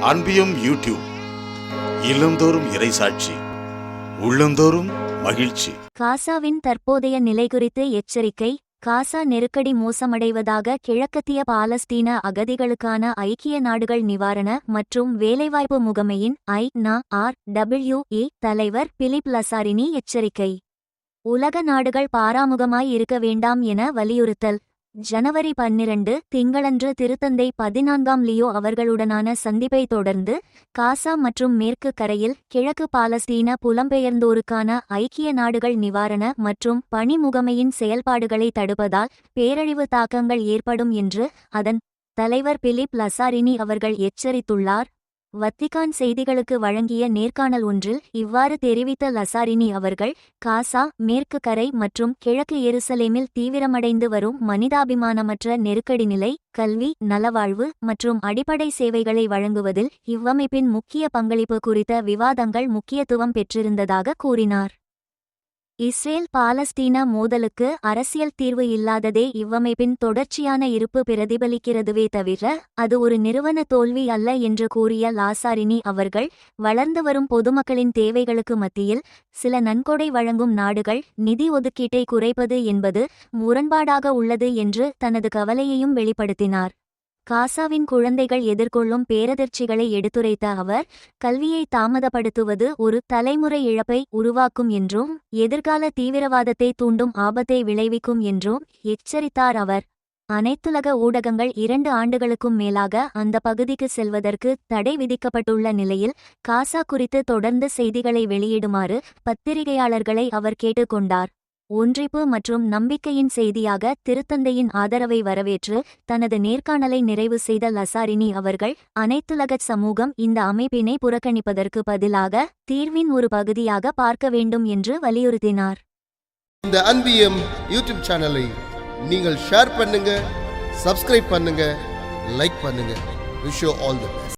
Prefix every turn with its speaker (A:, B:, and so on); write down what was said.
A: அன்பியும் YouTube இல்லந்தோறும் இறைசாட்சி உள்ளந்தோறும் மகிழ்ச்சி.
B: காசாவின் தற்போதைய நிலை குறித்து எச்சரிக்கை காசா நெருக்கடி மோசமடைவதாக கிழக்கத்திய பாலஸ்தீன அகதிகளுக்கான ஐக்கிய நாடுகள் நிவாரண மற்றும் வேலைவாய்ப்பு முகமையின் ஐ. நா. ஆர். W A. தலைவர் பிலிப் லசாரினி எச்சரிக்கை. உலக நாடுகள் பாராமுகமாய் இருக்க வேண்டாம் என வலியுறுத்தல். ஜனவரி பன்னிரண்டு திங்களன்று திருத்தந்தை பதினான்காம் லியோ அவர்களுடனான சந்திப்பை தொடர்ந்து காசா மற்றும் மேற்கு கரையில் கிழக்கு பாலஸ்தீன புலம்பெயர்ந்தோருக்கான ஐக்கிய நாடுகள் நிவாரண மற்றும் பணி முகமையின் செயல்பாடுகளை தடுப்பதால் பேரழிவு தாக்கங்கள் ஏற்படும் என்று அதன் தலைவர் பிலிப் லசாரினி அவர்கள் எச்சரித்துள்ளார். வத்திகான் செய்திகளுக்கு வழங்கிய நேர்காணல் ஒன்றில் இவ்வாறு தெரிவித்த லசாரினி அவர்கள் காசா மேற்கு கரை மற்றும் கிழக்கு எருசலேமில் தீவிரமடைந்து வரும் மனிதாபிமானமற்ற நெருக்கடி நிலை கல்வி நலவாழ்வு மற்றும் அடிப்படை சேவைகளை வழங்குவதில் இவ்வமைப்பின் முக்கிய பங்களிப்பு குறித்த விவாதங்கள் முக்கியத்துவம் பெற்றிருந்ததாக கூறினார். இஸ்ரேல் பாலஸ்தீன மோதலுக்கு அரசியல் தீர்வு இல்லாததே இவ்வமைப்பின் தொடர்ச்சியான இருப்பு பிரதிபலிக்கிறதுவே தவிர அது ஒரு நிறுவன தோல்வி அல்ல என்று கூறிய லாசாரினி அவர்கள் வளர்ந்து வரும் பொதுமக்களின் தேவைகளுக்கு மத்தியில் சில நன்கொடை வழங்கும் நாடுகள் நிதி ஒதுக்கீட்டை குறைப்பது என்பது முரண்பாடாக உள்ளது என்று தனது கவலையையும் வெளிப்படுத்தினார். காசாவின் குழந்தைகள் எதிர்கொள்ளும் பேரதிர்ச்சிகளை எடுத்துரைத்த அவர் கல்வியை தாமதப்படுத்துவது ஒரு தலைமுறை இழப்பை உருவாக்கும் என்றும் எதிர்கால தீவிரவாதத்தை தூண்டும் ஆபத்தை விளைவிக்கும் என்றும் எச்சரித்தார் அவர். அனைத்துலக ஊடகங்கள் இரண்டு ஆண்டுகளுக்கும் மேலாக அந்த பகுதிக்கு செல்வதற்கு தடை விதிக்கப்பட்டுள்ள நிலையில் காசா குறித்து தொடர்ந்து செய்திகளை வெளியிடுமாறு பத்திரிகையாளர்களை அவர் கேட்டுக்கொண்டார். ஒன்றிப்பு மற்றும் நம்பிக்கையின் செய்தியாக திருத்தந்தையின் ஆதரவை வரவேற்று தனது நேர்காணலை நிறைவு செய்த லசாரினி அவர்கள் அனைத்துலக சமூகம் இந்த அமைப்பினை புறக்கணிப்பதற்கு பதிலாக தீர்வின் ஒரு பகுதியாக பார்க்க வேண்டும் என்று வலியுறுத்தினார்.
C: இந்த அன்பியம் யூடியூப் சேனலை நீங்கள் ஷேர் பண்ணுங்க சப்ஸ்கிரைப் பண்ணுங்க லைக் பண்ணுங்க. Wish all the